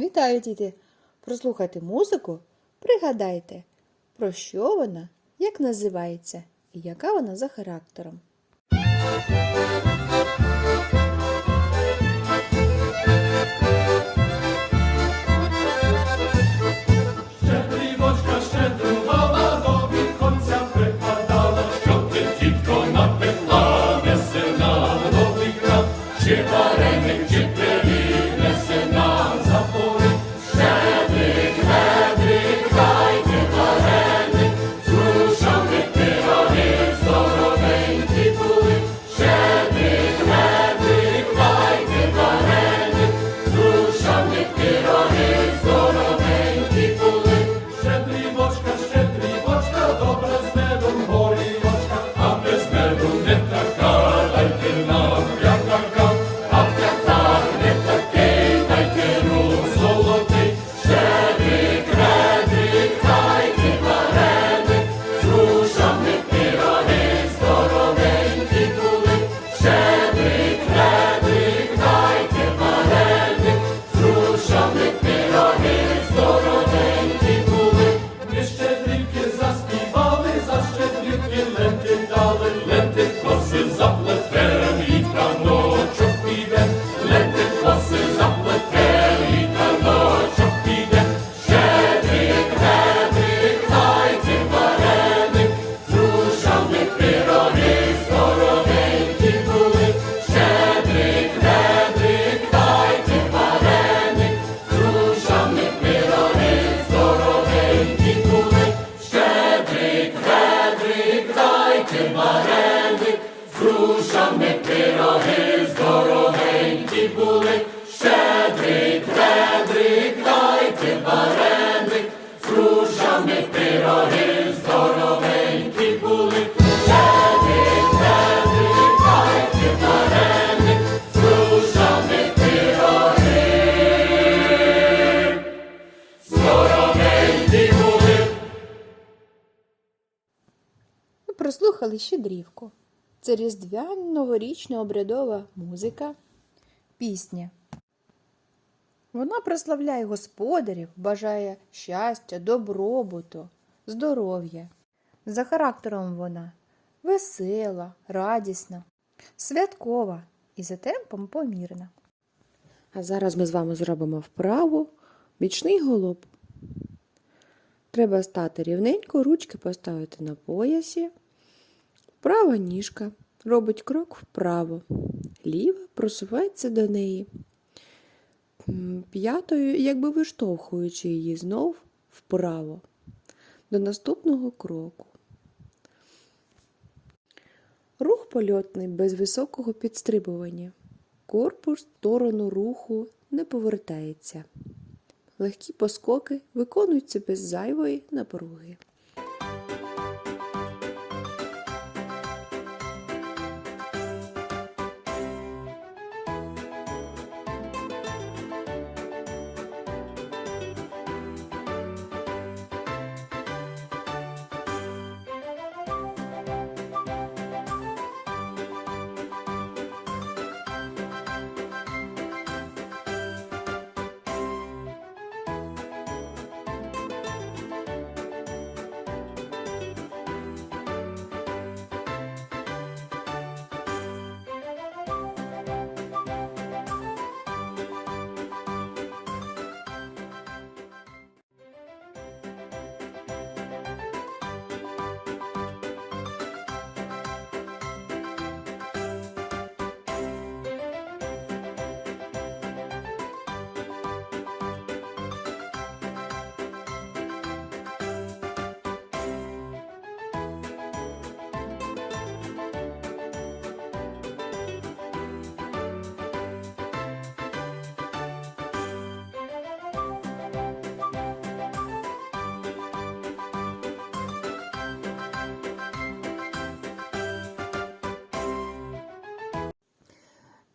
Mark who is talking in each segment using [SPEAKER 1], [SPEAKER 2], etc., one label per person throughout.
[SPEAKER 1] Вітаю, діти! Прослухайте музику, пригадайте, про що вона, як називається і яка вона за характером.
[SPEAKER 2] Ведрик, дайте вареник, з грушами пироги, здоровенькі були. Здоровенькі були. Ми
[SPEAKER 1] прослухали щедрівку. Це різдвяна новорічна обрядова музика, пісня. Вона прославляє господарів, бажає щастя, добробуту, здоров'я. За характером вона весела, радісна, святкова і за темпом помірна. А зараз ми з вами зробимо вправу бічний голуб. Треба стати рівненько, ручки поставити на поясі. Права ніжка робить крок вправо, ліва просувається до неї. П'ятою, якби виштовхуючи її знов вправо до наступного кроку. Рух польотний без високого підстрибування. Корпус сторону руху не повертається. Легкі поскоки виконуються без зайвої напруги.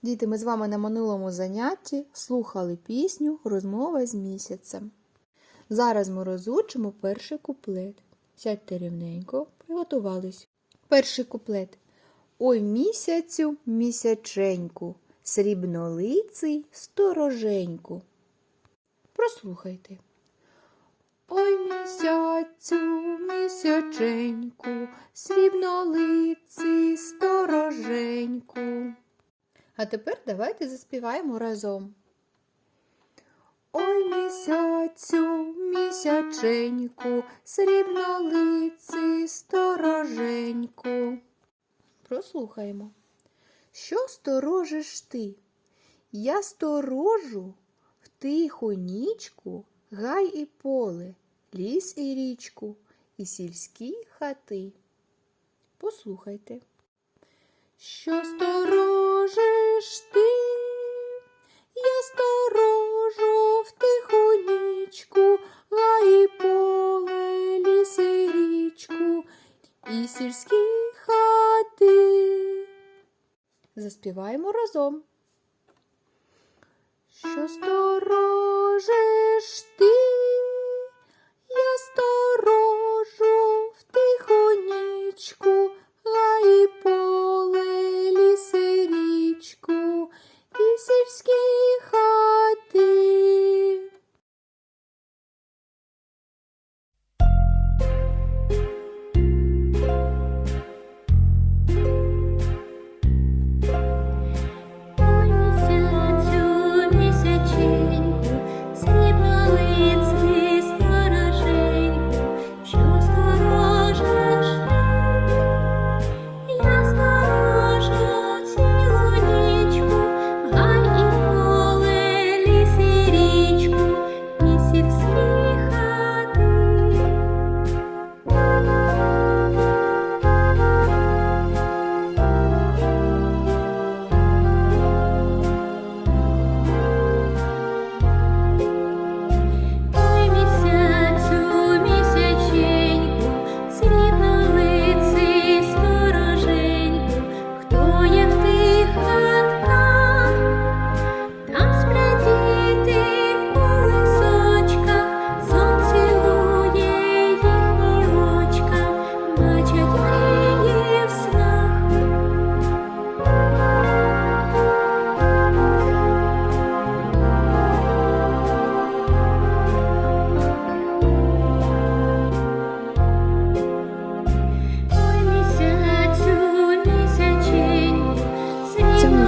[SPEAKER 1] Діти, ми з вами на минулому занятті слухали пісню Розмова з місяцем. Зараз ми розучимо перший куплет. Сядьте рівненько, приготувались. Перший куплет. Ой місяцю, місяченьку, срібнолиций стороженьку. Прослухайте. Ой місяцю, місяченьку, срібнолиці, стороженьку. А тепер давайте заспіваємо разом. Ой місяцю, місяченьку, срібнолиці, стороженьку. Прослухаємо. Що сторожиш ти? Я сторожу в тиху нічку, гай і поле, ліс і річку, і сільські хати. Послухайте. Що сторожиш Заспіваємо разом. Що сторожиш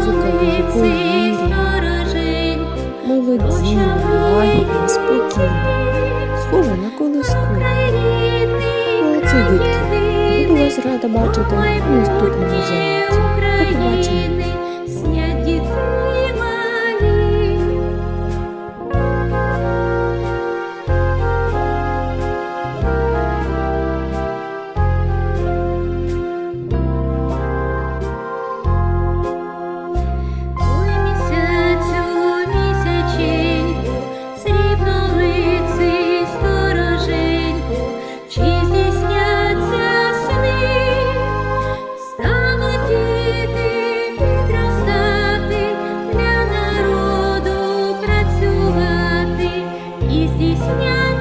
[SPEAKER 1] музика
[SPEAKER 3] до
[SPEAKER 1] якої
[SPEAKER 3] вірі.
[SPEAKER 1] Мелодійна, лагідна, спокійна, схожа на колиску. Молодці, дітки. Буду вас рада бачити у наступному занятті. До побачення.
[SPEAKER 3] 그냥